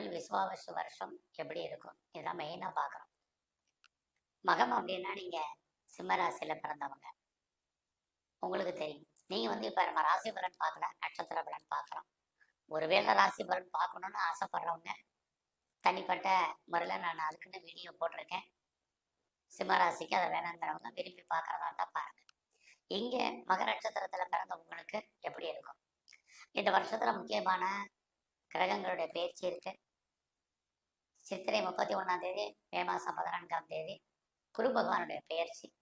தமிழ் விஸ்வாவசு வருஷம் எப்படி இருக்கும்? இதுதான் மெயினாக பார்க்குறோம். மகம் அப்படின்னா நீங்கள் சிம்மராசியில் பிறந்தவங்க. உங்களுக்கு தெரியும். நீங்கள் வந்து இப்போ நம்ம ராசி பலன் பார்க்கல நட்சத்திர பலன் பார்க்குறோம். ஒருவேளை ராசி பலன் பார்க்கணும்னு ஆசைப்படுறவங்க தனிப்பட்ட முறையில் நான் அதுக்குன்னு வீடியோ போட்டிருக்கேன். சிம்மராசிக்கு அதை வேணாங்கிறவங்க விரும்பி பார்க்குறதா இருந்தால் பாருங்கள் இங்கே மகர நட்சத்திரத்தில் பிறந்த உங்களுக்கு எப்படி இருக்கும்? இந்த வருஷத்தில் முக்கியமான கிரகங்களுடைய பேச்சு இருக்கு. சித்திரை முப்பத்தி ஒன்றாம் தேதி மே மாதம் பதினான்காம் தேதி குரு பகவானுடைய பெயர்ச்சி.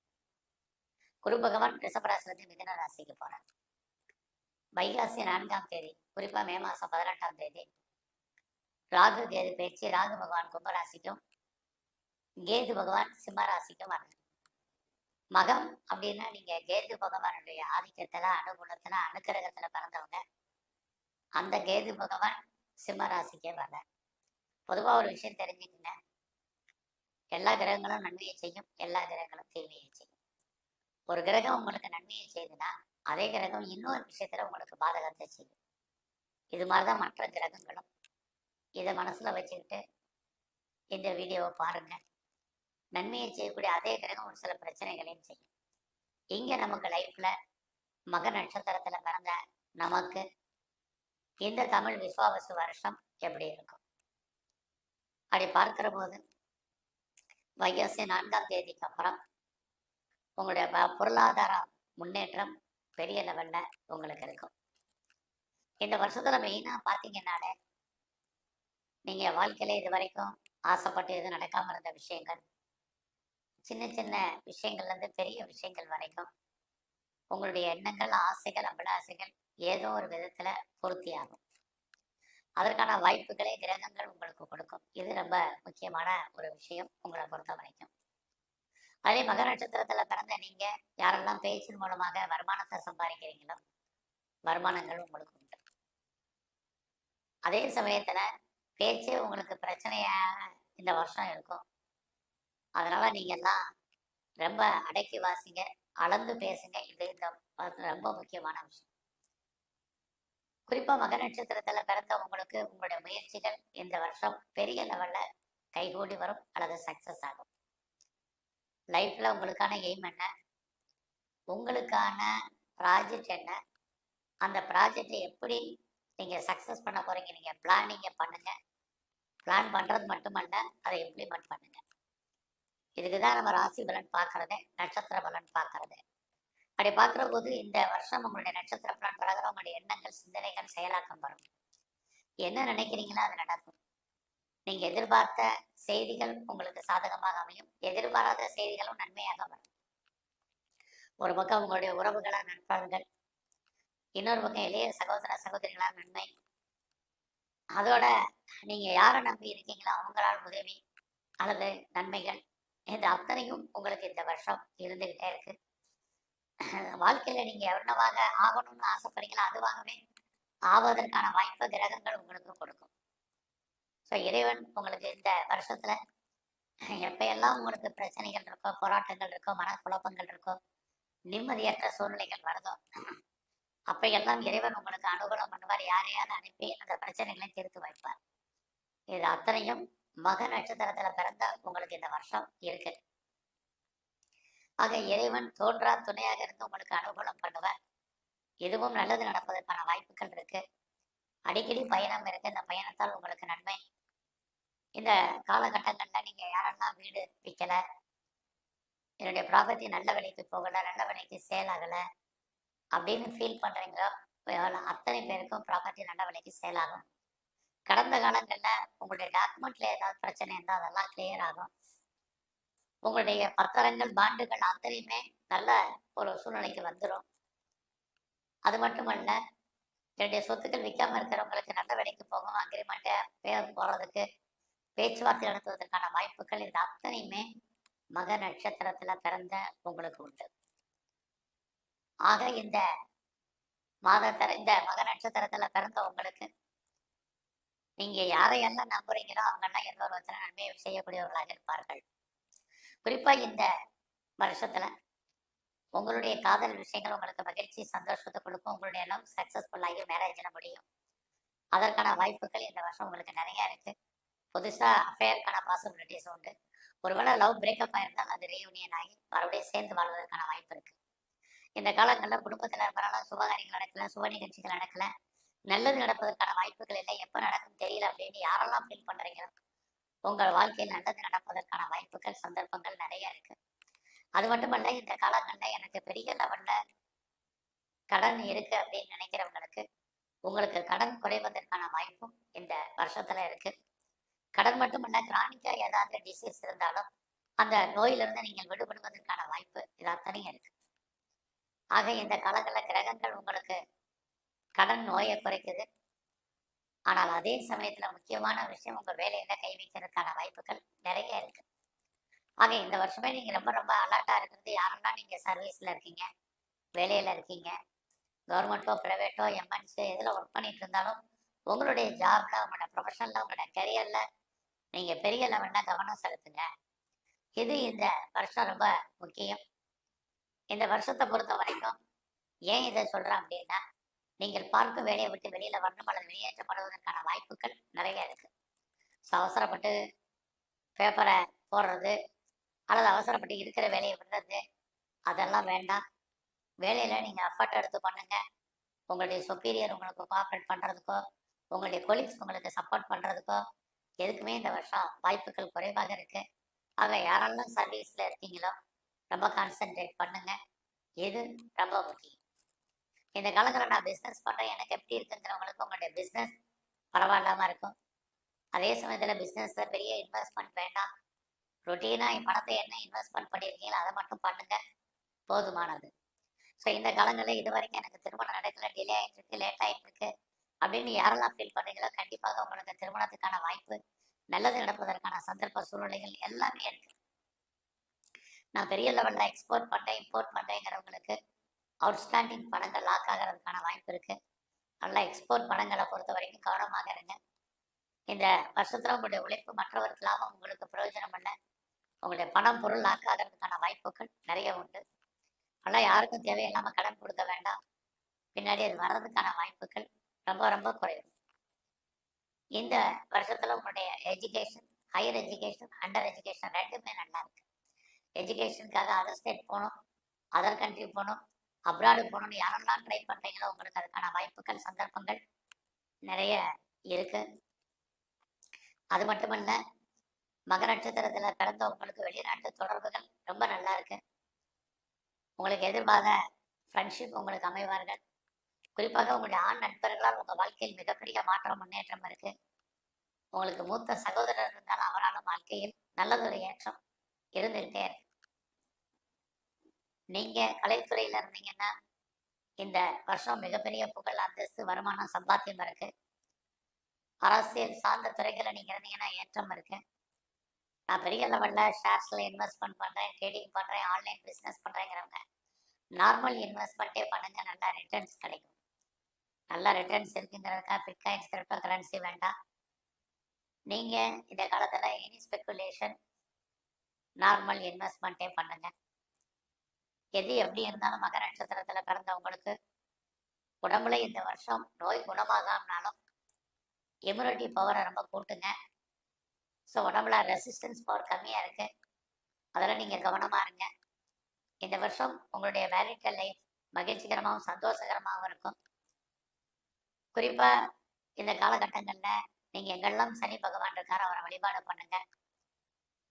குரு பகவான் ரிஷபராசிலிருந்து மிதன ராசிக்கு போறார். வைகாசி நான்காம் தேதி குறிப்பா மே மாசம் பதினெட்டாம் தேதி ராகு கேது பயிற்சி ராகு பகவான் கும்பராசிக்கும் கேது பகவான் சிம்மராசிக்கும் வர்றார். மகம் அப்படின்னா நீங்க கேது பகவானுடைய ஆதிக்கத்துல அனுகூலத்துல அனுக்கிரகத்துல பிறந்தவங்க. அந்த கேது பகவான் சிம்மராசிக்கே வர்றார். பொதுவா ஒரு விஷயம் தெரிஞ்சுக்கங்க. எல்லா கிரகங்களும் நன்மையை செய்யும். எல்லா கிரகங்களும் தீமையை செய்யும். ஒரு கிரகம் உங்களுக்கு நன்மையை செய்யுதுன்னா அதே கிரகம் இன்னொரு விஷயத்துல உங்களுக்கு பாதகத்தை செய்யும். இது மாதிரிதான் மற்ற கிரகங்களும். இதை மனசுல வச்சுக்கிட்டு இந்த வீடியோவை பாருங்க. நன்மையை செய்யக்கூடிய அதே கிரகம் ஒரு சில பிரச்சனைகளையும் செய்யும். இங்க நமக்கு லைஃப்ல மக நட்சத்திரத்துல பிறந்த நமக்கு இந்த தமிழ் விஸ்வாவசு வருஷம் எப்படி இருக்கும்? அப்படி பார்க்கிற போது வைகாசி நான்காம் தேதிக்கு அப்புறம் உங்களுடைய பொருளாதார முன்னேற்றம் பெரிய லெவல்ல உங்களுக்கு இருக்கும். இந்த வருஷத்துல மெயினா பாத்தீங்கன்னாலே நீங்க வாழ்க்கையில இது வரைக்கும் ஆசைப்பட்டு எதுவும் நடக்காம இருந்த விஷயங்கள் சின்ன சின்ன விஷயங்கள்ல இருந்து பெரிய விஷயங்கள் வரைக்கும் உங்களுடைய எண்ணங்கள் ஆசைகள் அபிலாசைகள் ஏதோ ஒரு விதத்துல பூர்த்தியாகும். அதற்கான வாய்ப்புகளை கிரகங்கள் உங்களுக்கு கொடுக்கும். இது ரொம்ப முக்கியமான ஒரு விஷயம் உங்களை பொறுத்த வரைக்கும். அதே மகர நட்சத்திரத்துல பிறந்த நீங்க யாரெல்லாம் பேச்சின் மூலமாக வருமானத்தை சம்பாதிக்கிறீங்களோ வருமானங்கள் உங்களுக்கு உண்டு. அதே சமயத்துல பேச்சு உங்களுக்கு பிரச்சனையா இந்த வருஷம் இருக்கும். அதனால நீங்க எல்லாம் ரொம்ப அடக்கி வாசிங்க அளந்து பேசுங்க. இது இந்த ரொம்ப முக்கியமான விஷயம். குறிப்பா மக நட்சத்திரத்துல பிறந்த உங்களுக்கு உங்களுடைய முயற்சிகள் இந்த வருஷம் பெரிய லெவல்ல கைகூடி வரும் அல்லது சக்சஸ் ஆகும். லைஃப்ல உங்களுக்கான எய்ம் என்ன? உங்களுக்கான ப்ராஜெக்ட் என்ன? அந்த ப்ராஜெக்டை எப்படி நீங்க சக்சஸ் பண்ண போறீங்க? நீங்க பிளானிங்க பண்ணுங்க. பிளான் பண்றது மட்டுமல்ல அதை இம்ப்ளிமெண்ட் பண்ணுங்க. இதுக்கு தான் நம்ம ராசி பலன் பார்க்கறது நட்சத்திர பலன் பார்க்கறது. அப்படி பார்க்குற போது இந்த வருஷம் உங்களுடைய நட்சத்திர பலன் பிறகு உங்களுடைய எண்ணங்கள் சிந்தனைகள் செயலாக்கம் வரும். என்ன நினைக்கிறீங்களோ அது நடக்கும். நீங்க எதிர்பார்த்த செய்திகள் உங்களுக்கு சாதகமாக அமையும். எதிர்பாராத செய்திகளும் நன்மையாக வரும். ஒரு பக்கம் உங்களுடைய உறவுகளா நண்பர்கள் இன்னொரு பக்கம் இளைய சகோதர சகோதரிகளா நன்மை. அதோட நீங்க யாரை நம்பி இருக்கீங்களோ அவங்களால் உதவி அல்லது நன்மைகள். இந்த அத்தனையும் உங்களுக்கு இந்த வருஷம் இருந்துகிட்டே இருக்கு. வாழ்க்கையில நீங்க என்னவாக ஆகணும்னு ஆசைப்படுறீங்களோ அதுவாகவே ஆவதற்கான வாய்ப்பு கிரகங்கள் உங்களுக்கு கொடுக்கும். ஸோ இறைவன் உங்களுக்கு இந்த வருஷத்துல எப்பயெல்லாம் உங்களுக்கு பிரச்சனைகள் இருக்கோ போராட்டங்கள் இருக்கோ மனக்குழப்பங்கள் இருக்கோ நிம்மதியற்ற சூழ்நிலைகள் வருதோ அப்பையெல்லாம் இறைவன் உங்களுக்கு அனுகூலம் பண்ணுவார். யாரையாவது அனுப்பி அந்த பிரச்சனைகளை தீர்த்து வைப்பார். இது அத்தனையும் மக நட்சத்திரத்துல பிறந்த உங்களுக்கு இந்த வருஷம் இருக்கு. ஆக இறைவன் தோன்றா துணையாக இருந்து உங்களுக்கு அனுகூலம் பண்ணுவார். இதுவும் நல்லது நடப்பதற்கான வாய்ப்புகள் இருக்கு. அடிக்கடி பயணம் இருக்கு. இந்த பயணத்தால் உங்களுக்கு நன்மை. இந்த காலகட்டங்களில் நீங்க யாரெல்லாம் வீடு விற்கல என்னுடைய ப்ராப்பர்ட்டி நல்ல விலைக்கு போகல நல்ல விலைக்கு சேல் ஆகல அப்படின்னு ஃபீல் பண்றீங்களோ அத்தனை பேருக்கும் ப்ராப்பர்ட்டி நல்ல விலைக்கு சேல் ஆகும். கடந்த காலங்கள்ல உங்களுடைய டாக்குமெண்ட்ல ஏதாவது பிரச்சனை இருந்தால் அதெல்லாம் கிளியர் ஆகும். உங்களுடைய பத்திரங்கள் பாண்டுகள் அத்தனையுமே நல்ல ஒரு சூழ்நிலைக்கு வந்துடும் அது மட்டுமல்ல என்னுடைய சொத்துக்கள் விற்காம இருக்கிறவங்களுக்கு நல்ல விலைக்கு போகும் அக்ரிமெண்ட்டை பேர் போறதுக்கு பேச்சுவார்த்தை நடத்துவதற்கான வாய்ப்புகள் இது அத்தனையுமே மக நட்சத்திரத்துல பிறந்த உங்களுக்கு உண்டு. ஆக இந்த மாதத்தில இந்த மக நட்சத்திரத்துல பிறந்த உங்களுக்கு நீங்க யாரையெல்லாம் நம்புறீங்களோ அவங்கெல்லாம் எந்த ஒரு விதத்துல நன்மையை செய்யக்கூடியவர்களாக இருப்பார்கள். குறிப்பா இந்த வருஷத்துல உங்களுடைய காதல் விஷயங்கள் உங்களுக்கு மகிழ்ச்சி சந்தோஷத்தை கொடுக்கும். உங்களுடைய லவ் சக்சஸ்ஃபுல் ஆகி மேரேஜில் முடியும். அதற்கான வாய்ப்புகள் இந்த வருஷம் உங்களுக்கு நிறைய இருக்கு. புதுசா அஃபேருக்கான பாசிபிலிட்டிஸ் உண்டு. ஒருவேளை லவ் பிரேக்கப் ஆயிருந்தால் அது ரீயூனியன் ஆகி மறுபடியும் சேர்ந்து வாழ்வதற்கான வாய்ப்பு இருக்கு. இந்த காலங்களில் குடும்பத்தில் பரவாயில்ல சுபகாரியங்கள் நடக்கல சுப நிகழ்ச்சிகள் நடக்கல. நல்லது நடப்பதற்கான வாய்ப்புகள் இல்லை. எப்போ நடக்கும் தெரியல அப்படின்னு யாரெல்லாம் ஃபீல் பண்ணுறீங்களோ உங்கள் வாழ்க்கையில் நல்லது நடப்பதற்கான வாய்ப்புகள் சந்தர்ப்பங்கள் நிறைய இருக்கு. அது மட்டுமல்ல இந்த காலங்களில் எனக்கு பெரிய லெவல்ல கடன் இருக்கு அப்படின்னு நினைக்கிறவங்களுக்கு உங்களுக்கு கடன் குறைவதற்கான வாய்ப்பும் இந்த வருஷத்துல இருக்கு. கடன் மட்டுமல்ல கிரானிக்கா ஏதாவது டிசீஸ் இருந்தாலும் அந்த நோயிலிருந்து நீங்கள் விடுபடுவதற்கான வாய்ப்பு இதாத்தனையும் இருக்கு. ஆக இந்த காலங்களில் கிரகங்கள் உங்களுக்கு கடன் நோயை குறைக்குது. ஆனால் அதே சமயத்துல முக்கியமான விஷயம் உங்க வேலையில கை வைக்கிறதுக்கான வாய்ப்புகள் நிறைய இருக்கு. ஆக இந்த வருஷமே நீங்க ரொம்ப ரொம்ப அலர்ட்டா இருக்கிறது யாரெல்லாம் நீங்க சர்வீஸ்ல இருக்கீங்க வேலையில இருக்கீங்க. கவர்மெண்ட்டோ பிரைவேட்டோ எம்என்சியோ எதுல ஒர்க் பண்ணிட்டு இருந்தாலும் உங்களுடைய ஜாப்ல உங்களோட ப்ரொஃபஷனில் உங்களோட கரியர்ல நீங்க பெரிய லெவல்ல கவனம் செலுத்துங்க. இது இந்த வருஷம் ரொம்ப முக்கியம். இந்த வருஷத்தை பொறுத்த வரைக்கும் ஏன் இதை சொல்றேன் அப்படின்னா நீங்கள் பார்க்கும் வேலையை விட்டு வெளியில வரணும் அல்லது வெளியேற்றப்படுவதற்கான வாய்ப்புகள் நிறைய இருக்கு. ஸோ அவசரப்பட்டு பேப்பரை போடுறது அல்லது அவசரப்பட்டு இருக்கிற வேலையை விடுறது அதெல்லாம் வேண்டாம். வேலையில நீங்க எஃபர்ட் எடுத்து பண்ணுங்க. உங்களுடைய சுப்பீரியர் உங்களுக்கு கோஆப்ரேட் பண்றதுக்கோ உங்களுடைய கொலீக்ஸ் உங்களுக்கு சப்போர்ட் பண்றதுக்கோ எதுக்குமே இந்த வருஷம் வாய்ப்புகள் குறைவாக இருக்கு. ஆக யாரெல்லாம் சர்வீஸ்ல இருக்கீங்களோ ரொம்ப கான்சென்ட்ரேட் பண்ணுங்க. இது ரொம்ப முக்கியம். இந்த காலங்களில் நான் பிஸ்னஸ் பண்றேன். எனக்கு எப்படி இருக்குங்கிறவங்களுக்கு உங்களுடைய பிஸ்னஸ் பரவாயில்லாம இருக்கும். அதே சமயத்துல பிஸ்னஸில் பெரிய இன்வெஸ்ட்மெண்ட் வேண்டாம். ரொட்டீனா பணத்தை என்ன இன்வெஸ்ட்மெண்ட் பண்ணியிருக்கீங்களோ அதை மட்டும் பண்ணுங்க. போதுமானது. ஸோ இந்த காலங்களில் இது வரைக்கும் எனக்கு திருமணம் நடக்கல டிலே ஆகிட்டு இருக்கு லேட் ஆகிட்டு இருக்கு அப்படின்னு யாரெல்லாம் ஃபீல் பண்ணுறீங்களோ கண்டிப்பாக உங்களுக்கு திருமணத்துக்கான வாய்ப்பு நல்லது நடப்பதற்கான சந்தர்ப்ப சூழ்நிலைகள் எல்லாமே இருக்கு. நான் பெரிய லெவலில் எக்ஸ்போர்ட் பண்ணுறேன் இம்போர்ட் பண்ணுறேங்கிறவங்களுக்கு அவுட்ஸ்டாண்டிங் பணங்கள் லாக் ஆகிறதுக்கான வாய்ப்பு இருக்கு. நல்லா எக்ஸ்போர்ட் பணங்களை பொறுத்த வரைக்கும் கவனமாக இருங்க. இந்த வருஷத்துல உங்களுடைய உழைப்பு மற்றவருக்கு லாபம் உங்களுக்கு பிரயோஜனம் அல்ல உங்களுடைய பணம் பொருள் லாக் ஆகிறதுக்கான வாய்ப்புகள் நிறைய உண்டு. ஆனால் யாருக்கும் தேவையில்லாம கடன் கொடுக்க வேண்டாம். பின்னாடி அது வர்றதுக்கான வாய்ப்புகள் ரொம்ப ரொம்ப குறையும் இந்த வருஷத்துல உங்களுடைய education higher education under education ரெண்டுமே நல்லா இருக்கு. எஜுகேஷனுக்காக அதர் ஸ்டேட் போகணும் அதர் கண்ட்ரி போகணும் அப்ராடு போகணும்னு யாரெல்லாம் ட்ரை பண்றீங்களோ உங்களுக்கு அதுக்கான வாய்ப்புகள் சந்தர்ப்பங்கள் நிறைய இருக்கு. அது மட்டுமல்ல மக நட்சத்திரத்துல பிறந்தவங்களுக்கு வெளிநாட்டு தொடர்புகள் ரொம்ப நல்லா இருக்கு. உங்களுக்கு எதிர்பார்த்த ஃப்ரெண்ட்ஷிப் உங்களுக்கு அமைவார்கள். குறிப்பாக உங்களுடைய ஆண் நண்பர்களால் உங்கள் வாழ்க்கையில் மிகப்பெரிய மாற்றம் முன்னேற்றம் இருக்கு. உங்களுக்கு மூத்த சகோதரர் இருந்தாலும் அவராலும் வாழ்க்கையில் நல்லதொரு ஏற்றம் இருந்துகிட்டே இருக்கு. நீங்க கலைத்துறையில இருந்தீங்கன்னா இந்த வருஷம் மிகப்பெரிய புகழ் அந்தஸ்து வருமானம் சம்பாத்தியம் இருக்கு. அரசியல் சார்ந்த துறைகளை நீங்க இருந்தீங்கன்னா ஏற்றம் இருக்கு. நான் பெரிய லெவல்ல ஷேர்ஸ்ல இன்வெஸ்ட்மெண்ட் பண்றேன் ட்ரேடிங் பண்றேன் ஆன்லைன் பிசினஸ் பண்றேங்கிறவங்க நார்மல் இன்வெஸ்ட்மெண்ட்டே பண்ணுங்க நல்லா ரிட்டர்ன்ஸ் கிடைக்கும். நல்லா ரிட்டர்ன்ஸ் இருக்குங்கிறதுக்காக பிட்காயின்ஸ் கிரிப்டோ கரன்சி வேண்டாம். நீங்க இந்த காலத்துல எனி ஸ்பெகுலேஷன் நார்மல் இன்வெஸ்ட்மெண்ட்டே பண்ணுங்க. எது எப்படி இருந்தாலும் மகர நட்சத்திரத்துல பிறந்தவங்களுக்கு உடம்புல இந்த வருஷம் நோய் குணமாகாமனாலும் இம்யூனிட்டி பவரை ரொம்ப கூட்டுங்க. ஸோ உடம்புல ரெசிஸ்டன்ஸ் பவர் கம்மியாக இருக்கு. அதெல்லாம் நீங்கள் கவனமாக இருங்க. இந்த வருஷம் உங்களுடைய மேரிட்டல் லைஃப் மகிழ்ச்சிகரமாகவும் சந்தோஷகரமாகவும் இருக்கும். குறிப்பாக இந்த காலகட்டங்களில் நீங்கள் எங்கெல்லாம் சனி பகவான் இருக்கார் அவரை வழிபாடு பண்ணுங்க.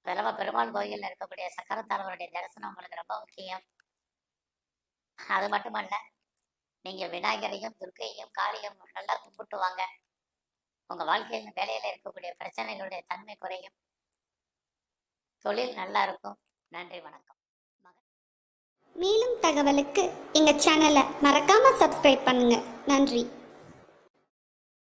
அது பெருமாள் கோயிலில் இருக்கக்கூடிய சக்கரத்தாளவருடைய தரிசனம் உங்களுக்கு ரொம்ப முக்கியம். அது மட்டுமல்ல நீங்க விநாயகரையும் துர்க்கையும் காளியும் நல்லா கும்பிட்டு வாங்க உங்க வாழ்க்கையில் வேலையில இருக்கக்கூடிய பிரச்சனைகளுடைய தன்மை குறையும். தொழில் நல்லா இருக்கும். நன்றி வணக்கம். மேலும் தகவலுக்கு எங்கள் சேனலை மறக்காமல் சப்ஸ்கிரைப் பண்ணுங்கள் நன்றி.